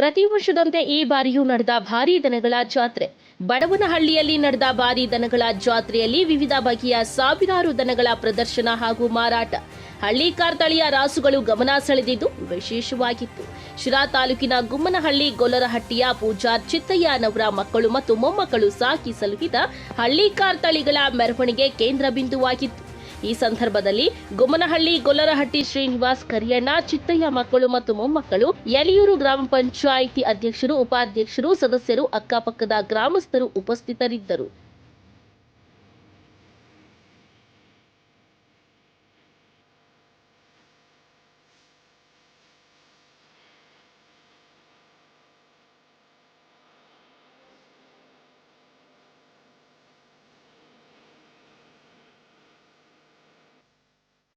ಪ್ರತಿ ವರ್ಷದಂತೆ ಈ ಬಾರಿಯೂ ನಡೆದ ಭಾರೀ ದನಗಳ ಜಾತ್ರೆ. ಬಡವನಹಳ್ಳಿಯಲ್ಲಿ ನಡೆದ ಭಾರೀ ದನಗಳ ಜಾತ್ರೆಯಲ್ಲಿ ವಿವಿಧ ಬಗೆಯ ಸಾವಿರಾರು ದನಗಳ ಪ್ರದರ್ಶನ ಹಾಗೂ ಮಾರಾಟ. ಹಳ್ಳಿ ತಳಿಯ ರಾಸುಗಳು ಗಮನ ಸೆಳೆದಿದ್ದು ವಿಶೇಷವಾಗಿತ್ತು. ಶಿರಾ ತಾಲೂಕಿನ ಗುಮ್ಮನಹಳ್ಳಿ ಗೊಲ್ಲರಹಟ್ಟಿಯ ಪೂಜಾರ್ ಚಿತ್ತಯ್ಯನವರ ಮಕ್ಕಳು ಮತ್ತು ಮೊಮ್ಮಕ್ಕಳು ಸಾಕಿ ಸಲುಹಿದ ಹಳ್ಳಿ ಕಾರ್ತಳಿಗಳ ಮೆರವಣಿಗೆ ಕೇಂದ್ರ ಬಿಂದುವಾಗಿತ್ತು. ಈ ಸಂದರ್ಭದಲ್ಲಿ ಗುಮ್ಮನಹಳ್ಳಿ ಗೊಲ್ಲರಹಟ್ಟಿ ಶ್ರೀನಿವಾಸ್ ಕರಿಯಣ್ಣ, ಚಿತ್ತಯ್ಯ ಮಕ್ಕಳು ಮತ್ತು ಮೊಮ್ಮಕ್ಕಳು ಯಲಿಯೂರು ಗ್ರಾಮ ಪಂಚಾಯಿತಿ ಅಧ್ಯಕ್ಷರು, ಉಪಾಧ್ಯಕ್ಷರು, ಸದಸ್ಯರು, ಅಕ್ಕಪಕ್ಕದ ಗ್ರಾಮಸ್ಥರು ಉಪಸ್ಥಿತರಿದ್ದರು.